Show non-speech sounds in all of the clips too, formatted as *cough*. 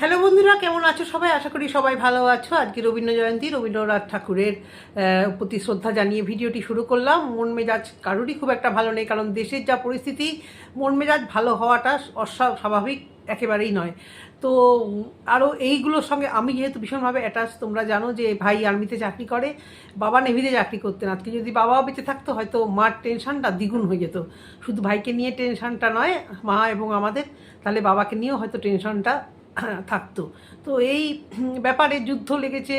Hello বন্ধুরা, কেমন আছো সবাই? আশা করি সবাই ভালো আছো। আজকে রবীন্দ্র জয়ন্তী, রবীন্দ্রনাথ ঠাকুরের প্রতি শ্রদ্ধা জানিয়ে ভিডিওটি শুরু করলাম। মন মেজাজ কারোরই খুব একটা ভালো নেই, কারণ দেশের যা পরিস্থিতি, মন মেজাজ ভালো হওয়াটা অস্বা- স্বাভাবিক একেবারেই নয়। তো আরও এইগুলোর সঙ্গে আমি যেহেতু ভীষণভাবে অ্যাটাচ তোমরা জানো যে ভাই আর্মিতে চাকরি করে, বাবা নেভিতে চাকরি করতেন। আজকে যদি বাবাও বেঁচে থাকতো, হয়তো মার টেনশনটা দ্বিগুণ হয়ে যেত। শুধু ভাইকে নিয়ে টেনশনটা নয়, মা এবং আমাদের, তাহলে বাবাকে নিয়েও হয়তো টেনশনটা থাকতো। তো এই ব্যাপারে যুদ্ধ লেগেছে,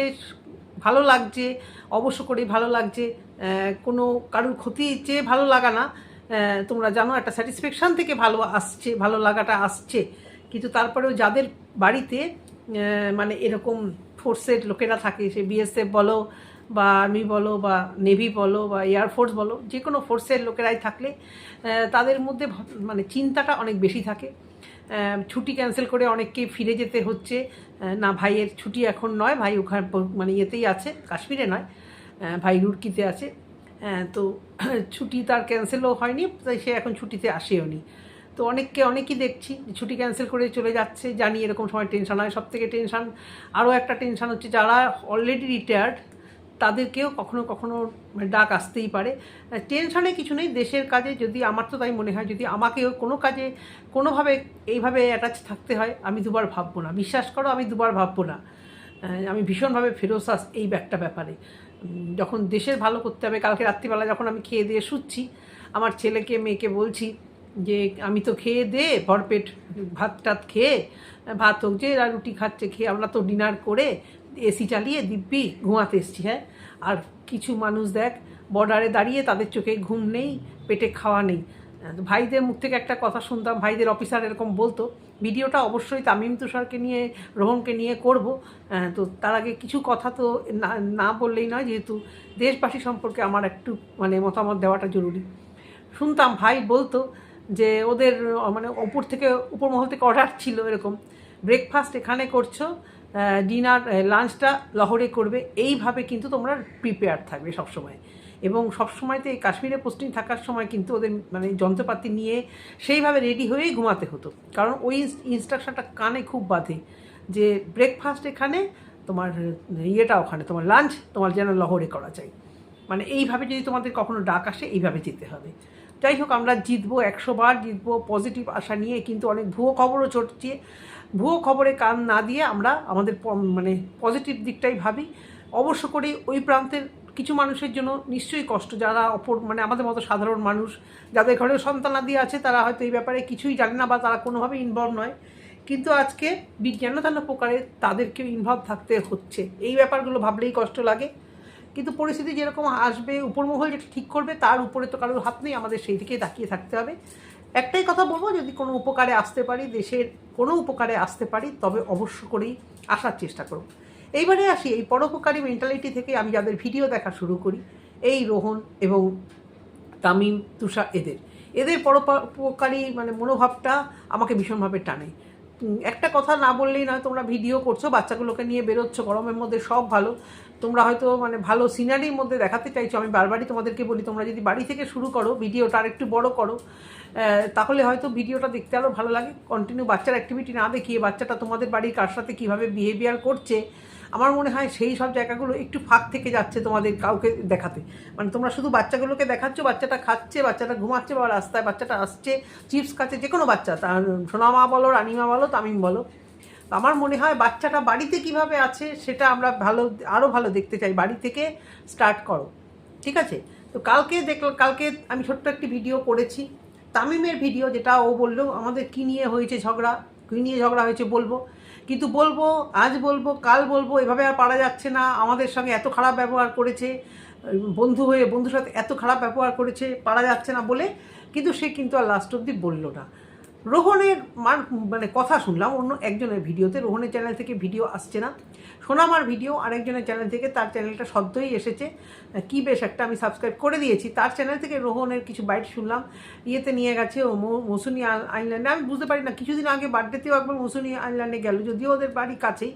ভালো লাগছে, অবশ্য করেই ভালো লাগছে। কোনো কারোর ক্ষতি চেয়ে ভালো লাগা না। তোমরা জানো, একটা স্যাটিসফ্যাকশান থেকে ভালো আসছে, ভালো লাগাটা আসছে। কিন্তু তারপরেও যাদের বাড়িতে মানে এরকম ফোর্সের লোকেরা থাকে, সে বিএসএফ বলো বা আর্মি বলো বা নেভি বলো বা এয়ারফোর্স বলো যে কোনো ফোর্সের লোকেরাই থাকলে তাদের মধ্যে মানে চিন্তাটা অনেক বেশি থাকে। ছুটি ক্যান্সেল করে অনেককে ফিরে যেতে হচ্ছে। না, ভাইয়ের ছুটি এখন নয়, ভাই ওখানে মানে ইয়েতেই আছে, কাশ্মীরে নয় ভাই রুড়কিতে আছে। তো *clears throat* ছুটি তার ক্যান্সেলও হয়নি, তাই সে এখন ছুটিতে আসেও নি। তো অনেককে, অনেকই দেখছি, ছুটি ক্যান্সেল করে চলে যাচ্ছে, জানি এরকম সময় টেনশন হয়। সব থেকে টেনশন আরও একটা টেনশন হচ্ছে যারা অলরেডি রিটায়ার্ড তাদেরকেও কখনো কখনো ডাক আসতেই পারে। টেনশনে কিছু নেই, দেশের কাজে যদি, আমার তো তাই মনে হয়, যদি আমাকেও কোনো কাজে কোনোভাবে এইভাবে অ্যাটাচ থাকতে হয়, আমি দুবার ভাববো না। বিশ্বাস করো, আমি দুবার ভাববো না। আমি ভীষণভাবে ফেরোসাস এই ব্যাগটা ব্যাপারে। যখন দেশের ভালো করতে হবে, কালকে রাত্রিবেলা যখন আমি খেয়ে দিয়ে শুচ্ছি, আমার ছেলেকে, মেয়েকে বলছি যে, আমি তো খেয়ে দে, ভরপেট ভাত টাত খেয়ে, ভাত হোক, যে রুটি খাচ্ছে, খেয়ে আমরা তো ডিনার করে এসি চালিয়ে দিব্যি ঘুমাতে এসছি হ্যাঁ? আর কিছু মানুষ দেখ বর্ডারে দাঁড়িয়ে তাদের চোখে ঘুম নেই, পেটে খাওয়া নেই। ভাইদের মুখ থেকে একটা কথা শুনতাম, ভাইদের অফিসার এরকম বলতো, ভিডিওটা অবশ্যই তামিম তুষারকে নিয়ে, রোহনকে নিয়ে করব। তো তার আগে কিছু কথা তো না না বললেই নয়, যেহেতু দেশবাসী সম্পর্কে আমার একটু মানে মতামত দেওয়াটা জরুরি। শুনতাম ভাই বলতো যে, ওদের মানে ওপর থেকে, উপর মহল থেকে অর্ডার ছিল এরকম। ব্রেকফাস্ট এখানে করছ ডিনার লাঞ্চটা লহরে করবে। এইভাবে কিন্তু তোমরা প্রিপেয়ার থাকবে সবসময়। এবং সবসময়তে এই কাশ্মীরে পোস্টিং থাকার সময় কিন্তু ওদের মানে যন্ত্রপাতি নিয়ে সেইভাবে রেডি হয়েই ঘুমাতে হতো। কারণ ওই ইনস্ট্রাকশনটা কানে খুব বাধে যে ব্রেকফাস্ট এখানে, তোমার ইয়েটা ওখানে, তোমার লাঞ্চ তোমার যেন লহরে করা যায়। মানে এইভাবে যদি তোমাদের কখনো ডাক আসে, এইভাবে যেতে হবে। যাই হোক, আমরা জিতবো, একশো বার জিতবো পজিটিভ আশা নিয়ে কিন্তু অনেক ভুয়ো খবরও চটছে ভুয়ো খবরে কান না দিয়ে আমরা আমাদের মানে পজিটিভ দিকটাই ভাবি। অবশ্য করে ওই প্রান্তের কিছু মানুষের জন্য নিশ্চয়ই কষ্ট। যারা অপর মানে আমাদের মতো সাধারণ মানুষ, যাদের ঘরে সন্তানাদি আছে, তারা হয়তো এই ব্যাপারে কিছুই জানে না বা তারা কোনোভাবে ইনভলভ নয়। কিন্তু আজকে বিজ্ঞানতান্য প্রকারে তাদেরকেও ইনভলভ থাকতে হচ্ছে। এই ব্যাপারগুলো ভাবলেই কষ্ট লাগে। কিন্তু পরিস্থিতি যেরকম আসবে, উপরমহল যেটা ঠিক করবে, তার উপরে তো কারোর হাত নেই। আমাদের সেই দিকেই তাকিয়ে থাকতে হবে। একটাই কথা বলব, যদি কোনো উপকারে আসতে পারি, দেশের কোনো উপকারে আসতে পারি, তবে অবশ্য করেই আসার চেষ্টা করব। এইবারে আসি, এই পরোপকারী মেন্টালিটি থেকে আমি যাদের ভিডিও দেখা শুরু করি, এই রোহন এবং তামিম তুষা এদের। এদের পরোপকারী মানে মনোভাবটা আমাকে ভীষণভাবে টানে। একটা কথা না বললেই নয়, তোমরা ভিডিও করছ, বাচ্চাগুলোকে নিয়ে বেরোচ্ছ, গরমের মধ্যে সব ভালো। তোমরা হয়তো মানে ভালো সিনারির মধ্যে দেখাতে চাইছো, আমি বারবারই তোমাদেরকে বলি, তোমরা যদি বাড়ি থেকে শুরু করো, ভিডিওটা আর একটু বড় করো তাহলে হয়তো ভিডিওটা দেখতে আরও ভালো লাগে। কন্টিনিউ বাচ্চার অ্যাক্টিভিটি না দেখিয়ে বাচ্চাটা তোমাদের বাড়ির কার সাথে কীভাবে বিহেভিয়ার করছে আমার মনে হয় সেই সব জায়গাগুলো একটু ফাঁক থেকে যাচ্ছে তোমাদের কাউকে দেখাতে। মানে তোমরা শুধু বাচ্চাগুলোকে দেখাচ্ছ, বাচ্চাটা খাচ্ছে, বাচ্চাটা ঘুমাচ্ছে বা রাস্তায় বাচ্চাটা আসছে, চিপস খাচ্ছে, যে কোনো বাচ্চা তার সোনামা বলো রানিমা বলো, তামিম বলো। আমার মনে হয় বাচ্চাটা বাড়িতে কীভাবে আছে সেটা আমরা ভালো আরও ভালো দেখতে চাই। বাড়ি থেকে স্টার্ট করো, ঠিক আছে? তো কালকে দেখল, কালকে আমি ছোট্ট একটি ভিডিও করেছি, তামিমের ভিডিও, যেটা ও বলল, আমাদের কী নিয়ে হয়েছে ঝগড়া, কী নিয়ে ঝগড়া হয়েছে বলব? কিন্তু বলব, আজ বলব, কাল বলব, এভাবে আর পারা যাচ্ছে না। আমাদের সঙ্গে এত খারাপ ব্যবহার করেছে, বন্ধু হয়ে, বন্ধুর সাথে এত খারাপ ব্যবহার করেছে, পারা যাচ্ছে না বলে, কিন্তু সে কিন্তু আর লাস্ট অব্দি বলল না। রোহনের মান মানে কথা শুনলাম, অন্য একজনের ভিডিওতে, রোহনের চ্যানেল থেকে ভিডিও আসছে না। সোনামার ভিডিও আরেকজনের চ্যানেল থেকে, তার চ্যানেলটা সদ্যই এসেছে। কি বেশ একটা আমি সাবস্ক্রাইব করে দিয়েছি। তার চ্যানেল থেকে রোহনের কিছু বাইট শুনলাম। ইয়েতে নিয়ে গেছে ও মৌসুনি আই- আইল্যান্ডে আমি বুঝতে পারি না, কিছুদিন আগে বার্থডেতেও একবার মৌসুনি আইল্যান্ডে গেল। যদিও ওদের বাড়ি কাছেই।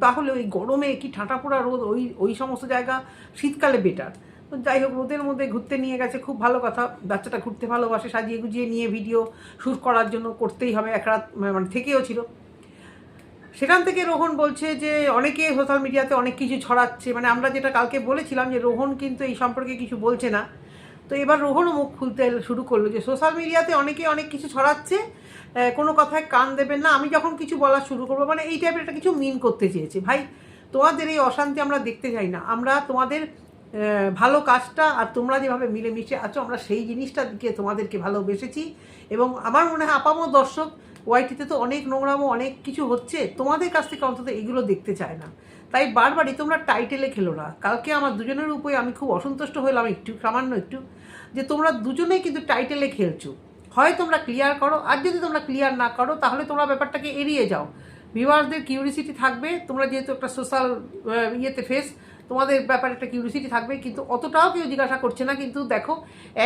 তাহলে ওই গরমে কি ঠাঁটা পোড়া রোদ, ওই ওই সমস্ত জায়গা শীতকালে বেটার তো যাই হোক, রোদের মধ্যে ঘুরতে নিয়ে গেছে, খুব ভালো কথা। বাচ্চাটা ঘুরতে ভালোবাসে, সাজিয়ে গুজিয়ে নিয়ে ভিডিও শ্যুট করার জন্য করতেই হবে, এক রাত মানে থেকেও ছিল। সেখান থেকে রোহন বলছে যে, অনেকে সোশ্যাল মিডিয়াতে অনেক কিছু ছড়াচ্ছে মানে আমরা যেটা কালকে বলেছিলাম যে, রোহন কিন্তু এই সম্পর্কে কিছু বলছে না। তো এবার রোহনও মুখ খুলতে শুরু করল যে সোশ্যাল মিডিয়াতে অনেকে অনেক কিছু ছড়াচ্ছে কোনো কথায় কান দেবেন না, আমি যখন কিছু বলা শুরু করব মানে এই টাইপের একটা কিছু মিন করতে চেয়েছে। ভাই, তোমাদের এই অশান্তি আমরা দেখতে চাই না। আমরা তোমাদের ভালো কাজটা আর তোমরা যেভাবে মিলেমিশে আছো, আমরা সেই জিনিসটার দিকে তোমাদেরকে ভালোবেসেছি। এবং আমার মনে হয় আপামর দর্শক, ওয়াইটিতে তো অনেক নোংরামো, অনেক কিছু হচ্ছে, তোমাদের কাছ থেকে অন্তত এগুলো দেখতে চায় না। তাই বারবারই তোমরা টাইটেলে খেলো না। কালকে আমার দুজনের উপরে আমি খুব অসন্তুষ্ট হলাম একটু সামান্য একটু, যে তোমরা দুজনেই কিন্তু টাইটেলে খেলছো। হয় তোমরা ক্লিয়ার করো, আর যদি তোমরা ক্লিয়ার না করো, তাহলে তোমরা ব্যাপারটাকে এড়িয়ে যাও। ভিউয়ার্সদের কিউরিসিটি থাকবে, তোমরা যেহেতু একটা সোশ্যাল ইয়েতে ফেস তোমাদের ব্যাপারে একটা কিউরিসিটি থাকবে, কিন্তু অতটাও কেউ জিজ্ঞাসা করছে না, কিন্তু দেখো,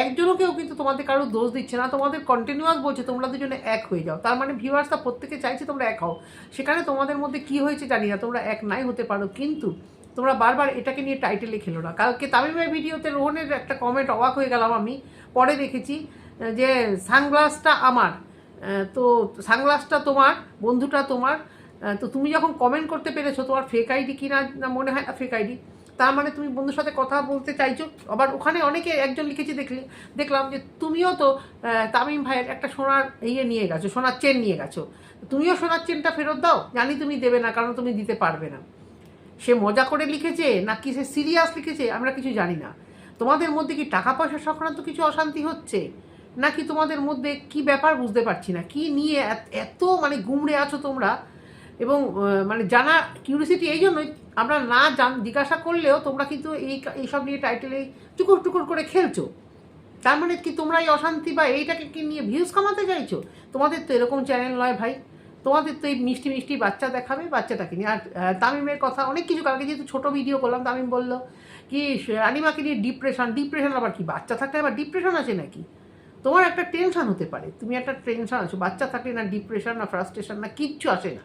একজনও কেউ কিন্তু তোমাদের কারও দোষ দিচ্ছে না, তোমাদের কন্টিনিউয়াস বলছে, তোমরা দুজনে এক হয়ে যাও। তার মানে ভিউয়ার্সটা প্রত্যেকে চাইছে তোমরা এক হও। সেখানে তোমাদের মধ্যে কি হয়েছে জানি না, তোমরা এক নাই হতে পারো, কিন্তু তোমরা বারবার এটাকে নিয়ে টাইটেলে খেলো না। কালকে তামিমের ভিডিওতে রোহনের একটা কমেন্ট অবাক হয়ে গেলাম আমি, পরে দেখেছি, যে, সানগ্লাসটা আমার। তো, সানগ্লাসটা তোমার, বন্ধুটা তোমার। তো তুমি যখন কমেন্ট করতে পেরেছ তোমার ফেক আইডি কি না মনে হয় না ফেক আইডি তার মানে তুমি বন্ধুর সাথে কথা বলতে চাইছো। আবার ওখানে অনেকে একজন লিখেছে দেখলে, দেখলাম যে তুমিও তো তামিম ভাইয়ের একটা সোনার ইয়ে নিয়ে গেছো, সোনার চেন নিয়ে গেছো। তুমিও সোনার চেনটা ফেরত দাও, জানি তুমি দেবে না, কারণ তুমি দিতে পারবে না। সে মজা করে লিখেছে না কি সে সিরিয়াস লিখেছে, আমরা কিছু জানি না। তোমাদের মধ্যে কি টাকা পয়সা সংক্রান্ত কিছু অশান্তি হচ্ছে? নাকি তোমাদের মধ্যে কি ব্যাপার বুঝতে পারছি না? কি নিয়ে এত মানে গুমড়ে আছো তোমরা? এবং মানে জানা কিউরিসিটি এই জন্যই আমরা না জান, জিজ্ঞাসা করলেও তোমরা কিন্তু এই এইসব নিয়ে টাইটেলে টুকুর টুকুর করে খেলছো। তার মানে কি তোমরা এই অশান্তি বা এইটাকে কি নিয়ে ভিউজ কামাতে চাইছো? তোমাদের তো এরকম চ্যানেল নয় ভাই। তোমাদের তো এই মিষ্টি মিষ্টি বাচ্চা দেখাবে, বাচ্চাটাকে নিয়ে। আর তামিমের কথা অনেক কিছু কালকে যেহেতু ছোটো ভিডিও করলাম, তামিম বলল কি রানিমাকে নিয়ে ডিপ্রেশন ডিপ্রেশন আবার কি? বাচ্চা থাকলে আবার ডিপ্রেশন আছে নাকি? তোমার একটা টেনশন হতে পারে। তুমি একটা টেনশন আছো, বাচ্চা থাকলে না ডিপ্রেশন না ফ্রাস্ট্রেশন না কিচ্ছু আসে না।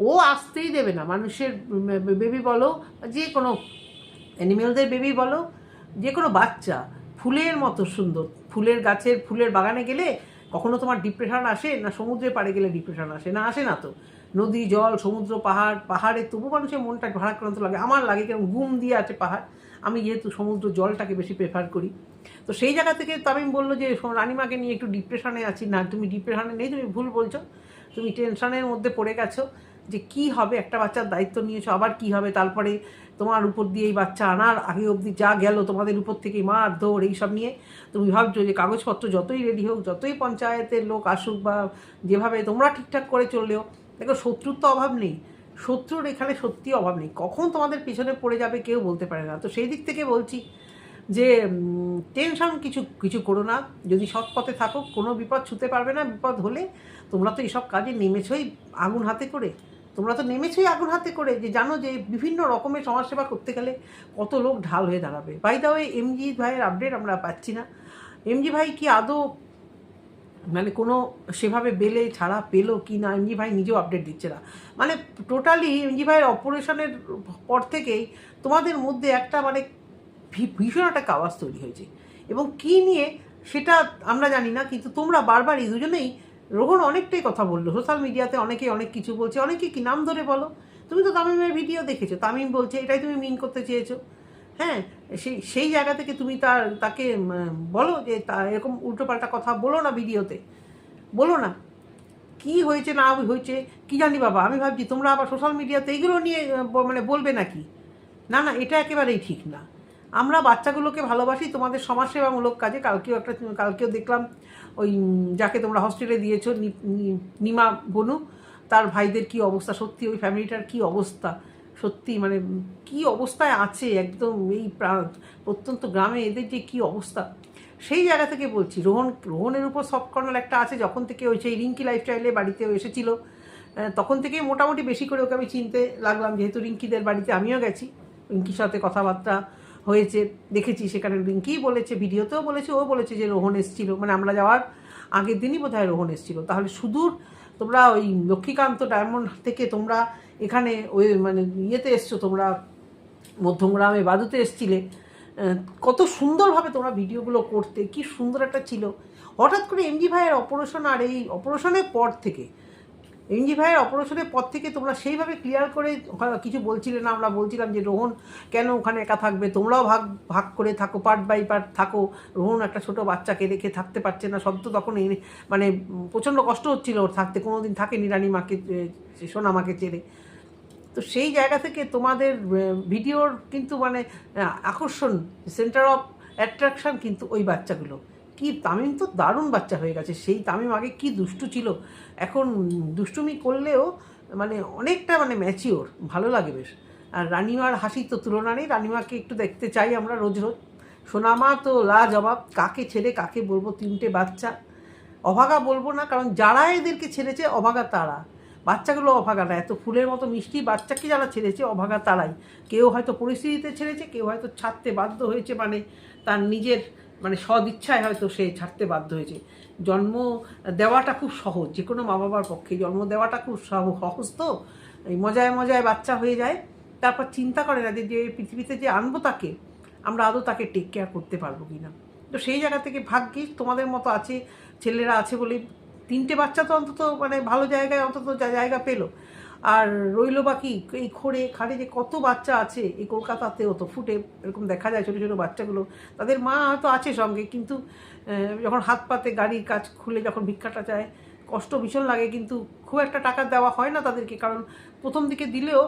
ও আসতেই দেবে না। মানুষের বেবি বলো, যে কোনো অ্যানিমেলদের বেবি বলো, যে কোনো বাচ্চা, ফুলের মতো সুন্দর। ফুলের গাছের, ফুলের বাগানে গেলে কখনো তোমার ডিপ্রেশন আসে না সমুদ্রের পাড়ে গেলে ডিপ্রেশন আসে না আসে না তো। নদী, জল, সমুদ্র, পাহাড়, পাহাড়ে তবু মানুষের মনটা ভারাক্রান্ত লাগে। আমার লাগে কেমন ঘুম দিয়ে আছে পাহাড়। আমি যেহেতু সমুদ্র জলটাকে বেশি প্রেফার করি। তো সেই জায়গা থেকে তামিম বলল যে রানিমাকে নিয়ে একটু ডিপ্রেশনে আছি। না, তুমি ডিপ্রেশনে নেই, তুমি ভুল বলছো। তুমি টেনশনের মধ্যে পড়ে গেছো। যে কি হবে? একটা বাচ্চার দায়িত্ব নিয়েছো, আবার কি হবে? তারপরে তোমার উপর দিয়ে এই বাচ্চা আনার আগে অবধি যা গেল তোমাদের উপর থেকে মার, দৌড়, এইসব নিয়ে তুমি ভাবছ যে কাগজপত্র যতই রেডি হোক, যতই পঞ্চায়েতের লোক আসুক বা যেভাবে তোমরা ঠিকঠাক করে চললেও, দেখো শত্রুর তো অভাব নেই। শত্রুর এখানে সত্যি অভাব নেই। কখন তোমাদের পিছনে পড়ে যাবে কেউ বলতে পারে না। তো সেই দিক থেকে বলছি যে টেনশন কিছু কিছু করো না। যদি সৎ পথে থাকো, কোনো বিপদ ছুতে পারবে না। বিপদ হলে তোমরা তো এইসব কাজে নেমেছই আগুন হাতে করে। তোমরা তো নেমেছই আগুন হাতে করে যে জানো যে বিভিন্ন রকমের সমাজসেবা করতে গেলে কত লোক ঢাল হয়ে দাঁড়াবে। বাই দা ওয়ে এমজি ভাইয়ের আপডেট আমরা পাচ্ছি না। এমজি ভাই কি আদৌ মানে কোনো সেভাবে বেলে ছাড়া পেল কি না এমজি ভাই নিজেও আপডেট দিচ্ছে না। মানে টোটালি এমজি ভাইয়ের অপারেশনের পর থেকেই তোমাদের মধ্যে একটা মানে ভীষণ একটা কাওয়াজ তৈরি হয়েছে। এবং কি নিয়ে সেটা আমরা জানি না, কিন্তু তোমরা বারবারই দুজনেই রোহন অনেকটাই কথা বলল। সোশ্যাল মিডিয়াতে অনেকেই অনেক কিছু বলছে। অনেকে কি নাম ধরে বলো? তুমি তো তামিমের ভিডিও দেখেছ। তামিম বলছে, এটাই তুমি মিন করতে চেয়েছো। হ্যাঁ সেই সেই জায়গা থেকে তুমি তার, তাকে বলো যে তা এরকম উল্টোপাল্টা কথা বলো না ভিডিওতে বলো না। কি হয়েছে, না হয়েছে, কি জানি বাবা। আমি ভাবছি, তোমরা আবার সোশ্যাল মিডিয়াতে এইগুলো নিয়ে মানে বলবে নাকি? না না, এটা একেবারেই ঠিক না। আমরা বাচ্চাগুলোকে ভালোবাসি, তোমাদের সমাজসেবামূলক কাজে। কালকেও একটা, কালকেও দেখলাম ওই যাকে তোমরা হস্টেলে দিয়েছ নিমা বনু, তার ভাইদের কি অবস্থা? সত্যি ওই ফ্যামিলিটার কি অবস্থা? সত্যি মানে কি অবস্থায় আছে? একদম এই প্রা- প্রত্যন্ত গ্রামে এদের যে কি অবস্থা? সেই জায়গা থেকে বলছি, রোহন, রোহনের উপর সফট কর্নার একটা আছে, যখন থেকে ওই সেই রিঙ্কি লাইফস্টাইলে বাড়িতে এসেছিল তখন থেকেই মোটামুটি বেশি করে ওকে আমি চিনতে লাগলাম, যেহেতু রিঙ্কিদের বাড়িতে আমিও গেছি, রিঙ্কির সাথে কথাবার্তা হয়েছে, দেখেছি সেখানে রিঙ্কিই বলেছে, ভিডিওতেও বলেছে, ও বলেছে যে রোহন এসেছিল মানে আমরা যাওয়ার আগের দিনই বোধ হয় রোহন এসেছিল। তাহলে সুদূর তোমরা ওই লক্ষ্মীকান্ত ডায়মন্ড থেকে তোমরা এখানে ওই মানে ইয়েতে এসছো, তোমরা মধ্যমগ্রামে বাদুতে এসছিলে কত সুন্দরভাবে তোমরা ভিডিওগুলো করতে, কি সুন্দর একটা ছিল। হঠাৎ করে এমজি ভাইয়ের অপারেশন আর এই অপারেশনের পর থেকে এনজি ভাইয়ের অপারেশনের পর থেকে তোমরা সেইভাবে ক্লিয়ার করে কিছু বলছিলে না আমরা বলছিলাম যে রোহন কেন ওখানে একা থাকবে? তোমরাও ভাগ ভাগ করে থাকো পার্ট বাই পার্ট থাকো। রোহন একটা ছোট বাচ্চাকে রেখে থাকতে পারছে না। সব তো তখন মানে প্রচণ্ড কষ্ট হচ্ছিল ওর থাকতে। কোনো দিন থাকেনি এ, সোনামাকে ছেড়ে তো সেই জায়গা থেকে তোমাদের ভিডিওর কিন্তু মানে আকর্ষণ সেন্টার অফ অ্যাট্রাকশন কিন্তু ওই বাচ্চাগুলো। কি তামিম তো দারুণ বাচ্চা হয়ে গেছে। সেই তামিম আগে কি দুষ্টু ছিল? এখন দুষ্টুমি করলেও মানে অনেকটা মানে ম্যাচিওর ভালো লাগে বেশ। আর রানিমার হাসির তো তুলনা নেই। রানিমাকে একটু দেখতে চাই আমরা রোজ রোজ। সোনামা তো লা জবাব কাকে ছেড়ে কাকে বলব তিনটে বাচ্চা? অভাগা বলব না, কারণ যারা এদেরকে ছেড়েছে অভাগা তারা। বাচ্চাগুলো অভাগা না, এত ফুলের মতো মিষ্টি বাচ্চাকে যারা ছেড়েছে অভাগা তারাই। কেউ হয়তো পরিস্থিতিতে ছেড়েছে, কেউ হয়তো ছাড়তে বাধ্য হয়েছে মানে তার নিজের মানে সদিচ্ছায় হয়তো সে ছাড়তে বাধ্য হয়েছে। জন্ম দেওয়াটা খুব সহজ যে কোনো মা বাবার পক্ষে। জন্ম দেওয়াটা খুব সহজ তো, এই মজায় মজায় বাচ্চা হয়ে যায়। তারপর চিন্তা করে না যে পৃথিবীতে যে আনব তাকে, আমরা আদৌ তাকে টেক কেয়ার করতে পারব কি না তো সেই জায়গা থেকে ভাগ্যিস তোমাদের মতো আছে, ছেলেরা আছে বলে তিনটে বাচ্চা তো অন্তত মানে ভালো জায়গায় অন্তত জায়গা পেল। আর রইল বাকি এই খড়ে খাড়ে যে কত বাচ্চা আছে, এই কলকাতাতেও তো ফুটে এরকম দেখা যায় ছোটো ছোটো বাচ্চাগুলো। তাদের মা তো আছে সঙ্গে, কিন্তু যখন হাত পাতে গাড়ির কাজ খুলে যখন ভিক্ষাটা চায়, কষ্ট ভীষণ লাগে, কিন্তু খুব একটা টাকা দেওয়া হয় না তাদেরকে। কারণ প্রথম দিকে দিলেও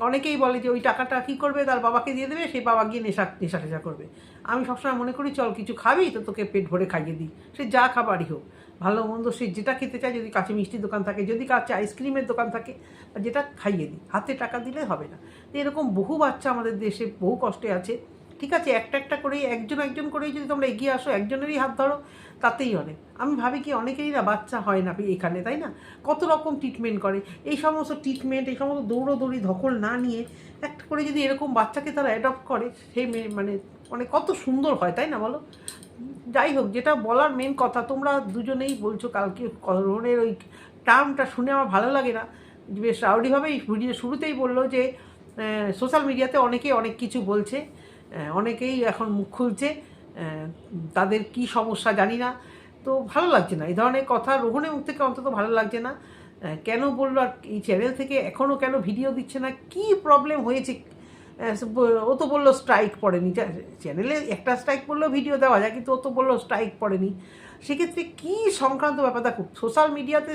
অনেকেই বলে যে ওই টাকাটা কী করবে? তার বাবাকে দিয়ে দেবে, সেই বাবা গিয়ে নেশা নেশা টেশা করবে। আমি সবসময় মনে করি, চল, কিছু খাবি, তো তোকে পেট ভরে খাইয়ে দিই। সে যা খাবারই হোক। ভালো মন্দ সে যেটা খেতে চায়, যদি কাছে মিষ্টির দোকান থাকে, যদি কাছে আইসক্রিমের দোকান থাকে, যেটা খাইয়ে দিই। হাতে টাকা দিলে হবে না। এরকম বহু বাচ্চা আমাদের দেশে বহু কষ্টে আছে। ঠিক আছে, একটা একটা করেই, একজন একজন করেই যদি তোমরা এগিয়ে আসো, একজনেরই হাত ধরো, তাতেই অনেক আমি ভাবি কি অনেকেরই না বাচ্চা হয় না এখানে, তাই না? কত রকম ট্রিটমেন্ট করে। এই সমস্ত ট্রিটমেন্ট এই সমস্ত দৌড়োদৌড়ি, ধকল না নিয়ে একটা করে যদি এরকম বাচ্চাকে তারা অ্যাডপ্ট করে, সেই মানে মানে কত সুন্দর হয়, তাই না বলো? যাই হোক, যেটা বলার মেন কথা, তোমরা দুজনেই বলছো কালকে করোনের ওই টার্মটা শুনে আমার ভালো লাগে না। বেশ রাউডিভাবেই ভিডিও শুরুতেই বলল যে সোশ্যাল মিডিয়াতে অনেকেই অনেক কিছু বলছে। অনেকেই এখন মুখ খুলছে তাদের কি সমস্যা জানি না। তো ভালো লাগছে না। এই ধরনের কথা রোহনের মুখ থেকে অন্তত ভালো লাগছে না। কেন বলল আর এই চ্যানেল থেকে এখনও কেন ভিডিও দিচ্ছে না? কি প্রবলেম হয়েছে? ও তো বলল স্ট্রাইক পড়েনি। চ্যানেলে একটা স্ট্রাইক পড়লেও ভিডিও দেওয়া যায়, কিন্তু ও তো বলল স্ট্রাইক পড়েনি। সেক্ষেত্রে কী সংক্রান্ত ব্যাপার? দেখো সোশ্যাল মিডিয়াতে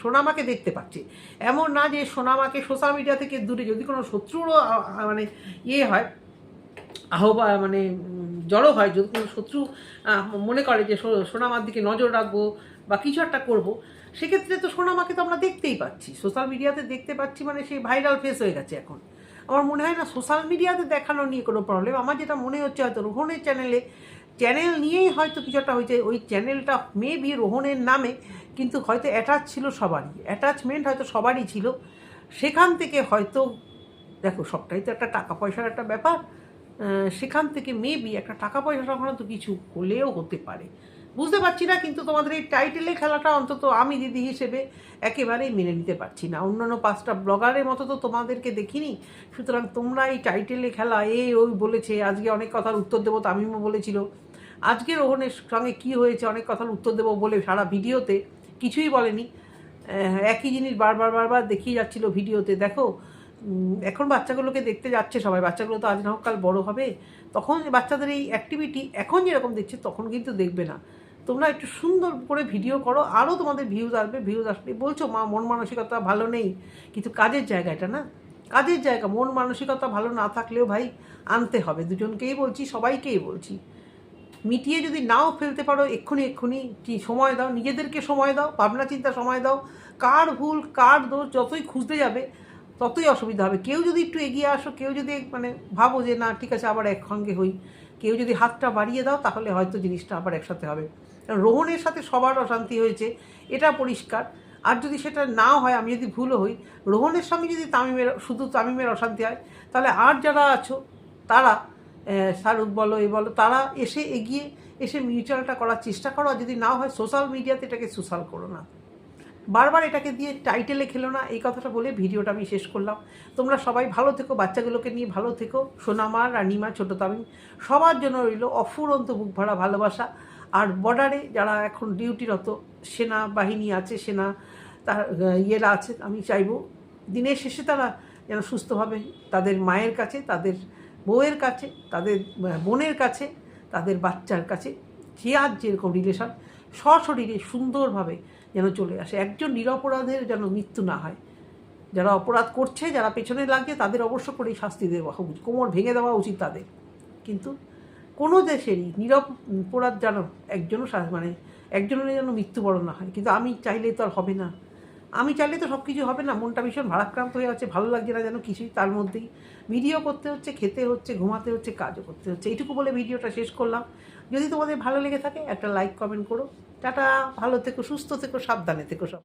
সোনামাকে দেখতে পাচ্ছে। এমন না যে সোনামাকে সোশ্যাল মিডিয়া থেকে দূরে, যদি কোনো শত্রুরও মানে ইয়ে হয় আহ্বা মানে জড়ো হয়। যদি কোনো শত্রু মনে করে যে সোনামার দিকে নজর রাখব বা কিছু একটা করব, সেক্ষেত্রে তো সোনামাকে তো আমরা দেখতেই পাচ্ছি। সোশ্যাল মিডিয়াতে দেখতে পাচ্ছি মানে সেই ভাইরাল ফেস হয়ে গেছে এখন। আমার মনে হয় না, সোশ্যাল মিডিয়াতে দেখানো নিয়ে কোনো প্রবলেম আমার যেটা মনে হচ্ছে হয়তো রোহনের চ্যানেলে চ্যানেল নিয়েই হয়তো কিছু একটা হয়েছে। ওই চ্যানেলটা মেবি রোহনের নামে, কিন্তু হয়তো অ্যাটাচ ছিল সবারই। অ্যাটাচমেন্ট হয়তো সবারই ছিল। সেখান থেকে হয়তো, দেখো, সবটাই তো একটা টাকা পয়সার একটা ব্যাপার। সেখান থেকে মেবি একটা টাকা পয়সা সংক্রান্ত কিছু হলেও হতে পারে। বুঝতে পারছি না, কিন্তু তোমাদের এই টাইটেলে খেলাটা অন্তত আমি দিদি হিসেবে একেবারেই মেনে নিতে পারছি না। অন্যান্য পাঁচটা ব্লগারের মতো তো তোমাদেরকে দেখিনি। সুতরাং তোমরা এই টাইটেলে খেলা, এ ওই বলেছে, আজকে অনেক কথার উত্তর দেবো তামিমও বলেছিল। আজকে রোহনের সঙ্গে কি হয়েছে, অনেক কথার উত্তর দেবো বলে সারা ভিডিওতে কিছুই বলেনি। একই জিনিস বারবার বারবার দেখিয়ে যাচ্ছিল ভিডিওতে। দেখো এখন বাচ্চাগুলোকে দেখতে যাচ্ছে সবাই। বাচ্চাগুলো তো আজ না হোক কাল বড় হবে। তখন বাচ্চাদের এই অ্যাক্টিভিটি এখন যেরকম দেখছে, তখন কিন্তু দেখবে না। তোমরা একটু সুন্দর করে ভিডিও করো আরও তোমাদের ভিউজ আসবে। ভিউজ আসবে। বলছো, মা, মন মানসিকতা ভালো নেই। কিন্তু কাজের জায়গা এটা না। কাজের জায়গা, মন মানসিকতা ভালো না থাকলেও ভাই আনতে হবে। দুজনকেই বলছি, সবাইকেই বলছি। মিটিয়ে যদি নাও ফেলতে পারো, এক্ষুনি এক্ষুনি সময় দাও, নিজেদেরকে সময় দাও, ভাবনা চিন্তা সময় দাও। কার ভুল, কার দোষ, যতই খুঁজতে যাবে ততই অসুবিধা হবে। কেউ যদি একটু এগিয়ে আসো, কেউ যদি মানে ভাবো যে না, ঠিক আছে, আবার একসঙ্গে হই। কেউ যদি হাতটা বাড়িয়ে দাও, তাহলে হয়তো জিনিসটা আবার একসাথে হবে। রোহনের সাথে সবার অশান্তি হয়েছে, এটা পরিষ্কার। আর যদি সেটা না হয়, আমি যদি ভুলও হই, রোহনের সঙ্গে যদি তামিমের, শুধু তামিমের অশান্তি হয়, তাহলে আর যারা আছো, তারা শাহরুখ বলো, এ বলো, তারা এসে এগিয়ে এসে মিউচুয়ালটা করার চেষ্টা করো। আর যদি না হয় সোশ্যাল মিডিয়াতে এটাকে সোশ্যাল করো না। বারবার এটাকে দিয়ে টাইটেলে খেলো না, এই কথাটা বলে ভিডিওটা আমি শেষ করলাম। তোমরা সবাই ভালো থেকো, বাচ্চাগুলোকে নিয়ে ভালো থেকো। সোনামা, রানিমা, ছোটো তামিম, সবার জন্য রইল অফুরন্ত বুক ভরা ভালোবাসা। আর বর্ডারে যারা এখন ডিউটিরত সেনা বাহিনী আছে, সেনা তার ইয়েরা আছে, আমি চাইব দিনের শেষে তারা যেন সুস্থভাবে তাদের মায়ের কাছে, তাদের বউয়ের কাছে, তাদের বোনের কাছে, তাদের বাচ্চার কাছে, যে আর যেরকম রিলেশন সশরীরে সুন্দরভাবে যেন চলে আসে। একজন নিরপরাধের যেন মৃত্যু না হয়। যারা অপরাধ করছে, যারা পেছনে লাগছে তাদের অবশ্য করেই শাস্তি দেওয়া উচিত কোমর ভেঙে দেওয়া উচিত তাদের। কিন্তু কোনো দেশেরই নিরপরাধ যেন একজনও মানে একজনের যেন মৃত্যুবরণ না হয়। কিন্তু আমি চাইলে তো আর হবে না। আমি চাইলে তো সব কিছু হবে না। মনটা ভীষণ ভারাক্রান্ত হয়ে আছে। ভালো লাগছে না যেন কিছুই। তার মধ্যেই ভিডিও করতে হচ্ছে, খেতে হচ্ছে, ঘুমাতে হচ্ছে, কাজও করতে হচ্ছে। এইটুকু বলে ভিডিওটা শেষ করলাম। যদি তোমাদের ভালো লেগে থাকে, একটা লাইক, কমেন্ট করো। টাটা ভালো থেকো সুস্থ থেকো সাবধানে থেকো সব।